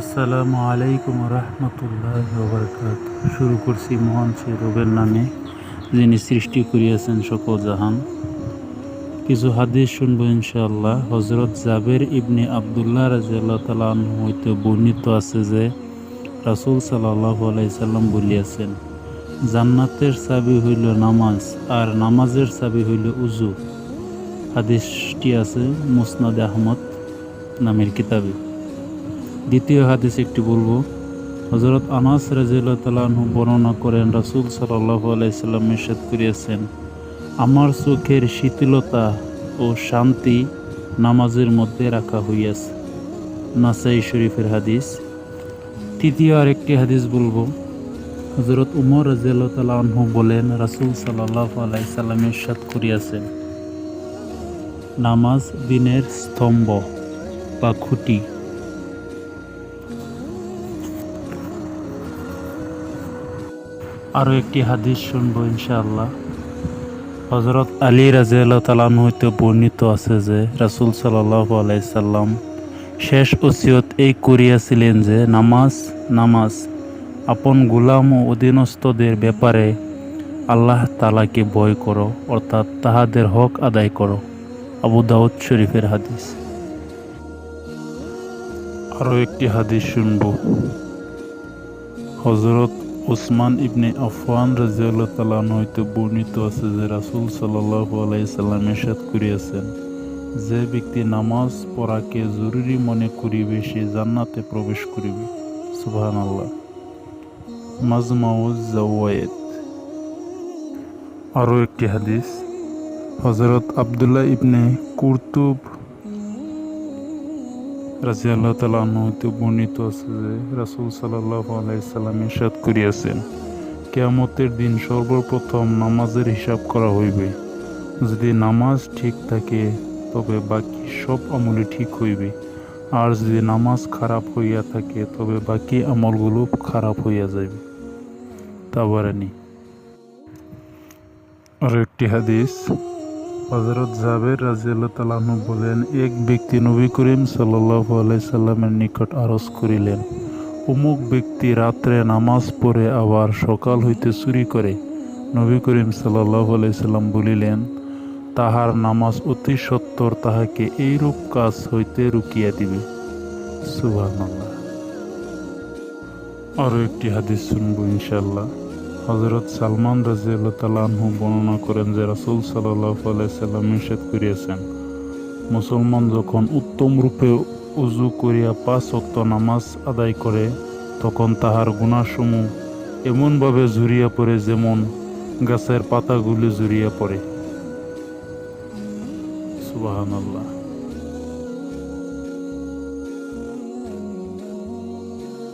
আসসালামু আলাইকুম রহমতুল্লাহ বরকাত শুরু করছি মহান সে রবের নামে, যিনি সৃষ্টি করিয়াছেন সকল জাহান। কিছু হাদিস শুনব ইনশাআল্লাহ। হজরত জাবের ইবনে আবদুল্লাহ রাজিয়াল্লাহ তালা হইতে বর্ণিত আছে যে, রাসূল সাল্লাহ আলাইসাল্লাম বলিয়াছেন, জান্নাতের চাবি হইল নামাজ, আর নামাজের চাবি হইল উজু হাদিসটি আছে মুসনাদ আহমদ নামের কিতাবে। দ্বিতীয় হাদিস একটি বলব হজরত আনাস রাজিউল্লাহ তালাহু বর্ণনা করেন, রাসূল সাল্লাহ আলাইসাল্লাম ইরশাদ করিয়াছেন, আমার চোখের শীতলতা ও শান্তি নামাজের মধ্যে রাখা হইয়াছে। নাসাই শরীফের হাদিস। তৃতীয় আরেকটি হাদিস বলব হজরত উমর রাজিয়াল্লাহ তালাহু বলেন, রাসূল সাল্লাহ আলাইসাল্লাম ইরশাদ করিয়াছেন, নামাজ দিনের স্তম্ভ বা খুঁটি আরও একটি হাদিস শুনব ইনশাআল্লাহ। হজরত আলী রাজিয়াল্লাহ তালান হইতে বর্ণিত আছে যে, রাসূল সাল্লাহ শেষ ওসিয়ত এই করিয়াছিলেন যে, নামাজ নামাজ আপন গুলাম ও অধীনস্থদের ব্যাপারে আল্লাহ তালাকে ভয় করো, অর্থাৎ তাহাদের হক আদায় করো। আবু দাউদ শরীফের হাদিস। আরও একটি হাদিস শুনব। হজরত ওসমান ইবনে আফওয়ান রাজিয়াল্লাহ তালান হইতে বর্ণিত আছে যে রাসূল সাল্লাহ আলাইসাল্লাম এরশাদ করিয়াছেন, যে ব্যক্তি নামাজ পড়াকে জরুরি মনে করিবে, সে জান্নাতে প্রবেশ করিবে। সুবহান আল্লাহ মাজমাউজ জাওয়ায়েদ আরও একটি হাদিস হজরত আবদুল্লাহ ইবনে কুরতুব রাজিয়াল্লাহ তালা হইতে বর্ণিত আছে যে রাসুল সাল্লাহ আলাইসাল্লাম ইরশাদ করিয়াছেন, কেয়ামতের দিন সর্বপ্রথম নামাজের হিসাব করা হইবে। যদি নামাজ ঠিক থাকে, তবে বাকি সব আমলে ঠিক হইবে। আর যদি নামাজ খারাপ হইয়া থাকে, তবে বাকি আমলগুলো খারাপ হইয়া যাইবে। তাবারানি। আর একটি হাদিস হজরত জাবের রাজিয়াল্লাহ বলেন, এক ব্যক্তি নবী করিম সাল্লাহ আলাইসাল্লামের নিকট আরজ করিলেন, অমুক ব্যক্তি রাত্রে নামাজ পড়ে আবার সকাল হইতে চুরি করে। নবী করিম সাল্লাহ আলাইসাল্লাম বলিলেন, তাহার নামাজ অতি সত্তর, তাহাকে এইরূপ কাজ হইতে রুকিয়া দিবে। সুবাহ আরও একটি হাদিস শুনব ইনশাল্লাহ হজরত সালমান রাজিয়াল্লাহ তালাহু বর্ণনা করেন যে রাসুল আলাইসাল্লাম নিষেধ করিয়াছেন, মুসলমান যখন উত্তম রূপে উজু করিয়া পাঁচ অক্ত নামাজ আদায় করে, তখন তাহার গুণাসমূহ এমনভাবে ঝুরিয়া পড়ে যেমন গাছের পাতাগুলি ঝুরিয়া পড়ে। সুবাহান আল্লাহ